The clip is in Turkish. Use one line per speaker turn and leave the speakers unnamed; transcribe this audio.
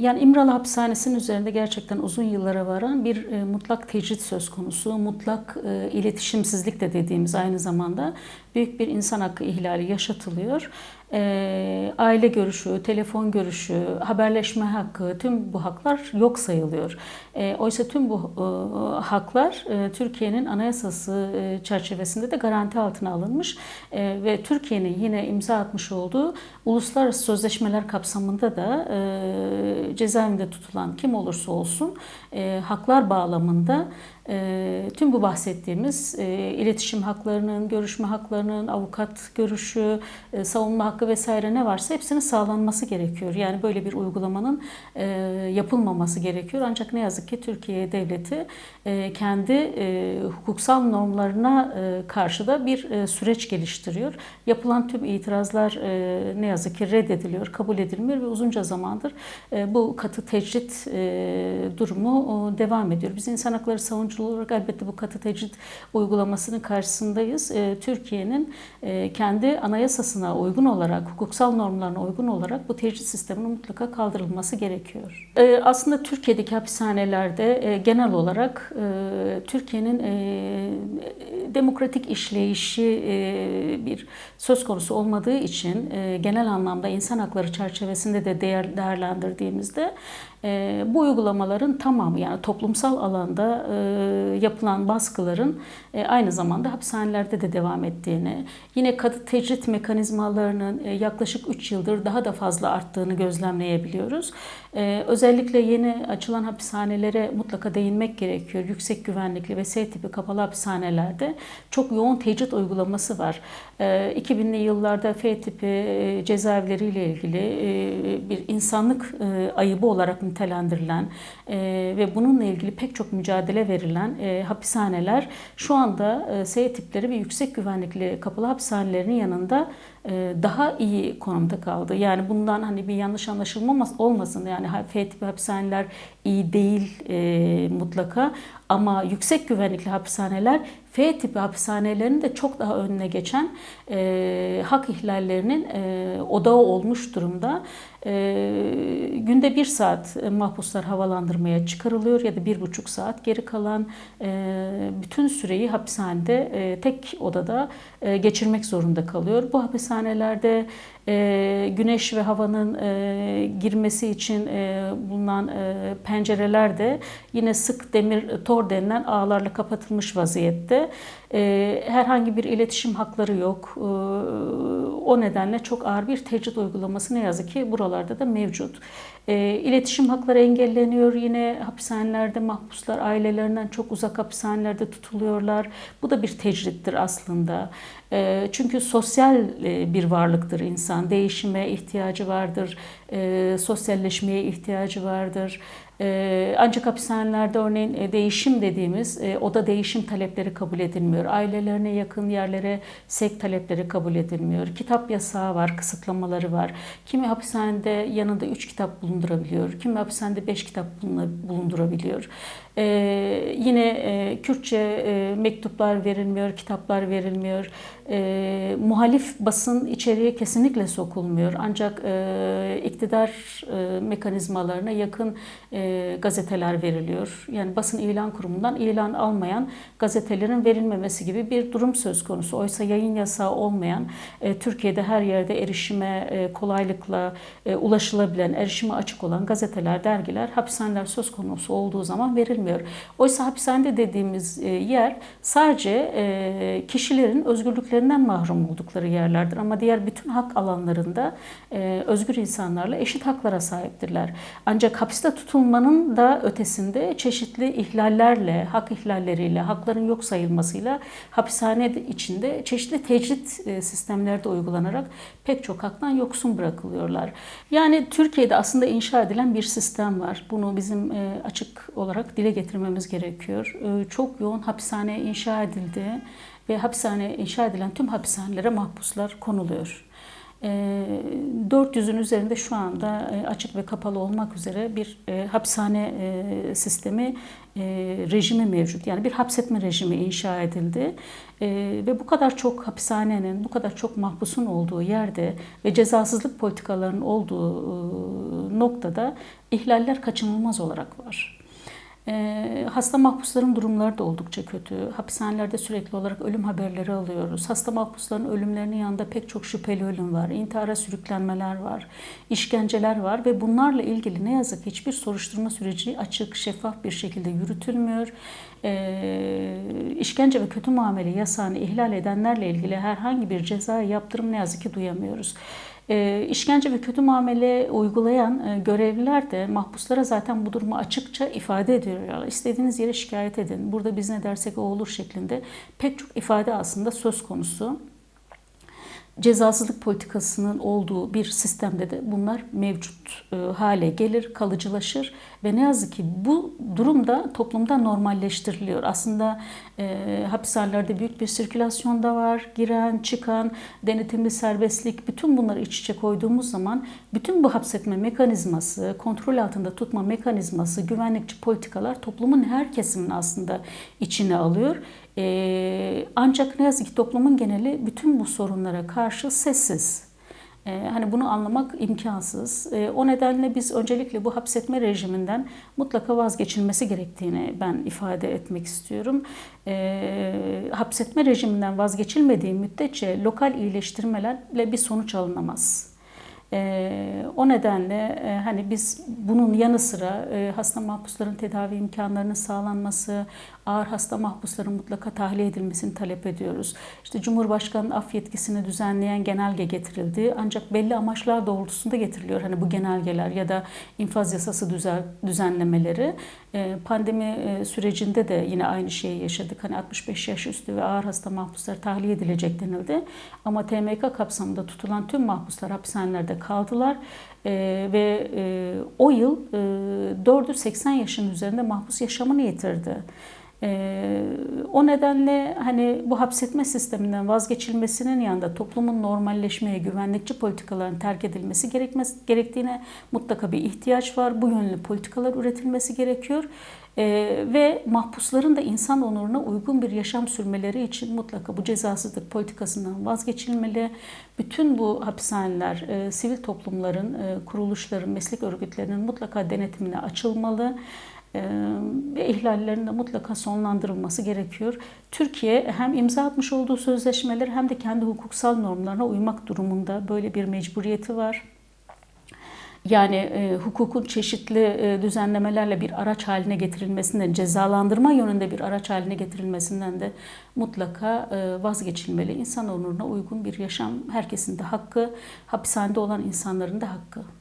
yani İmralı Hapishanesi'nin üzerinde gerçekten uzun yıllara varan bir e, mutlak tecrit söz konusu. Mutlak e, iletişimsizlik de dediğimiz aynı zamanda büyük bir insan hakkı ihlali yaşatılıyor. E, aile görüşü, telefon görüşü, haberleşme hakkı, tüm bu haklar yok sayılıyor. E, oysa tüm bu e, haklar e, Türkiye'nin anayasası e, çerçevesinde de garanti altına alınmış e, ve Türkiye'nin yine imza atmış olduğu uluslararası sözleşmeler kapsamında da e, cezaevinde tutulan kim olursa olsun e, haklar bağlamında tüm bu bahsettiğimiz e, iletişim haklarının, görüşme haklarının, avukat görüşü, e, savunma hakkı vesaire ne varsa hepsinin sağlanması gerekiyor. Yani böyle bir uygulamanın e, yapılmaması gerekiyor. Ancak ne yazık ki Türkiye devleti kendi hukuksal normlarına karşı da bir süreç geliştiriyor. Yapılan tüm itirazlar ne yazık ki reddediliyor, kabul edilmiyor ve uzunca zamandır bu katı tecrit durumu devam ediyor. Biz insan hakları savunucuları olarak elbette bu katı tecrit uygulamasının karşısındayız. E, Türkiye'nin e, kendi anayasasına uygun olarak, hukuksal normlarına uygun olarak bu tecrit sisteminin mutlaka kaldırılması gerekiyor. E, aslında Türkiye'deki hapishanelerde e, genel olarak e, Türkiye'nin e, demokratik işleyişi e, bir söz konusu olmadığı için e, genel anlamda insan hakları çerçevesinde de değer, değerlendirdiğimizde e, bu uygulamaların tamamı yani toplumsal alanda e, yapılan baskıların e, aynı zamanda hapishanelerde de devam ettiğini, yine katı tecrit mekanizmalarının e, yaklaşık 3 yıldır daha da fazla arttığını gözlemleyebiliyoruz. E, özellikle yeni açılan hapishanelere mutlaka değinmek gerekiyor. Yüksek güvenlikli ve S tipi kapalı hapishanelerde çok yoğun tecrit uygulaması var. 2000'li yıllarda F tipi cezaevleriyle ilgili bir insanlık ayıbı olarak nitelendirilen ve bununla ilgili pek çok mücadele verilen hapishaneler şu anda S tipleri ve yüksek güvenlikli kapalı hapishanelerin yanında daha iyi konumda kaldı. Yani bundan hani bir yanlış anlaşılma olmasın. Yani F tipi hapishaneler iyi değil e, mutlaka ama yüksek güvenlikli hapishaneler F tipi hapishanelerin de çok daha önüne geçen e, hak ihlallerinin e, odağı olmuş durumda. E, günde bir saat mahpuslar havalandırmaya çıkarılıyor ya da bir buçuk saat geri kalan e, bütün süreyi hapishanede e, tek odada e, geçirmek zorunda kalıyor. Bu hapishanelerde e, güneş ve havanın e, girmesi için e, bulunan e, pencereler de yine sık demir tor denilen ağlarla kapatılmış vaziyette. E, herhangi bir iletişim hakları yok. E, o nedenle çok ağır bir tecrit uygulaması ne yazık ki buralarda da mevcut. E, iletişim hakları engelleniyor. Yine hapishanelerde mahpuslar ailelerinden çok uzak hapishanelerde tutuluyorlar. Bu da bir tecrittir aslında. E, çünkü sosyal e, bir varlıktır insan. Değişime ihtiyacı vardır. E, sosyalleşmeye ihtiyacı vardır. Ee, ancak hapishanelerde örneğin e, değişim dediğimiz e, oda değişim talepleri kabul edilmiyor. Ailelerine yakın yerlere sek talepleri kabul edilmiyor. Kitap yasağı var, kısıtlamaları var. Kimi hapishanede yanında 3 kitap bulundurabiliyor. Kimi hapishanede 5 kitap bulundurabiliyor. Ee, yine e, Kürtçe e, mektuplar verilmiyor, kitaplar verilmiyor. E, muhalif basın içeriye kesinlikle sokulmuyor. Ancak e, iktidar e, mekanizmalarına yakın e, gazeteler veriliyor. Yani basın ilan kurumundan ilan almayan gazetelerin verilmemesi gibi bir durum söz konusu. Oysa yayın yasağı olmayan, e, Türkiye'de her yerde erişime e, kolaylıkla e, ulaşılabilen, erişime açık olan gazeteler, dergiler, hapishaneler söz konusu olduğu zaman verilmiyor. Oysa hapishanede dediğimiz e, yer sadece e, kişilerin özgürlüklerinden mahrum oldukları yerlerdir. Ama diğer bütün hak alanlarında e, özgür insanlarla eşit haklara sahiptirler. Ancak hapiste tutulmanın da ötesinde çeşitli ihlallerle, hak ihlalleriyle, hakların yok sayılmasıyla hapishane içinde çeşitli tecrit sistemleri de uygulanarak pek çok haktan yoksun bırakılıyorlar. Yani Türkiye'de aslında inşa edilen bir sistem var. Bunu bizim açık olarak dile getirmemiz gerekiyor. Çok yoğun hapishane inşa edildi ve hapishane inşa edilen tüm hapishanelere mahpuslar konuluyor. E, 400'ün üzerinde şu anda e, açık ve kapalı olmak üzere bir e, hapishane e, sistemi rejimi mevcut. Yani bir hapsetme rejimi inşa edildi. Ve bu kadar çok hapishanenin, bu kadar çok mahpusun olduğu yerde ve cezasızlık politikalarının olduğu noktada ihlaller kaçınılmaz olarak var. E, hasta mahpusların durumları da oldukça kötü. Hapishanelerde sürekli olarak ölüm haberleri alıyoruz. Hasta mahpusların ölümlerinin yanında pek çok şüpheli ölüm var. İntihara sürüklenmeler var. işkenceler var ve bunlarla ilgili ne yazık ki hiçbir soruşturma süreci açık, şeffaf bir şekilde yürütülmüyor. E, işkence ve kötü muamele yasağını ihlal edenlerle ilgili herhangi bir ceza yaptırım ne yazık ki duyamıyoruz. E, işkence ve kötü muamele uygulayan e, görevliler de mahpuslara zaten bu durumu açıkça ifade ediyorlar. İstediğiniz yere şikayet edin. Burada biz ne dersek o olur şeklinde pek çok ifade aslında söz konusu cezasızlık politikasının olduğu bir sistemde de bunlar mevcut e, hale gelir, kalıcılaşır ve ne yazık ki bu durumda toplumda normalleştiriliyor. Aslında e, hapishanelerde büyük bir sirkülasyon da var. Giren, çıkan, denetimli serbestlik bütün bunları iç içe koyduğumuz zaman bütün bu hapsetme mekanizması, kontrol altında tutma mekanizması, güvenlikçi politikalar toplumun her kesimini aslında içine alıyor. E, ancak ne yazık ki toplumun geneli bütün bu sorunlara karşı sessiz. Ee, hani bunu anlamak imkansız. Ee, o nedenle biz öncelikle bu hapsetme rejiminden mutlaka vazgeçilmesi gerektiğini ben ifade etmek istiyorum. Ee, hapsetme rejiminden vazgeçilmediği müddetçe lokal iyileştirmelerle bir sonuç alınamaz. E, o nedenle e, hani biz bunun yanı sıra e, hasta mahpusların tedavi imkanlarının sağlanması, ağır hasta mahpusların mutlaka tahliye edilmesini talep ediyoruz. İşte Cumhurbaşkanı'nın af yetkisini düzenleyen genelge getirildi. Ancak belli amaçlar doğrultusunda getiriliyor. Hani bu genelgeler ya da infaz yasası düzen, düzenlemeleri. E, pandemi e, sürecinde de yine aynı şeyi yaşadık. Hani 65 yaş üstü ve ağır hasta mahpuslar tahliye edilecek denildi. Ama TMK kapsamında tutulan tüm mahpuslar hapishanelerde kaldılar. E, ve e, o yıl e, 4'ü 80 yaşın üzerinde mahpus yaşamını yitirdi. Ee, o nedenle hani bu hapsetme sisteminden vazgeçilmesinin yanında toplumun normalleşmeye, güvenlikçi politikaların terk edilmesi gerekmez, gerektiğine mutlaka bir ihtiyaç var. Bu yönlü politikalar üretilmesi gerekiyor. Ee, ve mahpusların da insan onuruna uygun bir yaşam sürmeleri için mutlaka bu cezasızlık politikasından vazgeçilmeli. Bütün bu hapishaneler, e, sivil toplumların, e, kuruluşların, meslek örgütlerinin mutlaka denetimine açılmalı ve ihlallerin de mutlaka sonlandırılması gerekiyor. Türkiye hem imza atmış olduğu sözleşmeler hem de kendi hukuksal normlarına uymak durumunda böyle bir mecburiyeti var. Yani e, hukukun çeşitli e, düzenlemelerle bir araç haline getirilmesinden, cezalandırma yönünde bir araç haline getirilmesinden de mutlaka e, vazgeçilmeli. İnsan onuruna uygun bir yaşam herkesin de hakkı, hapishanede olan insanların da hakkı.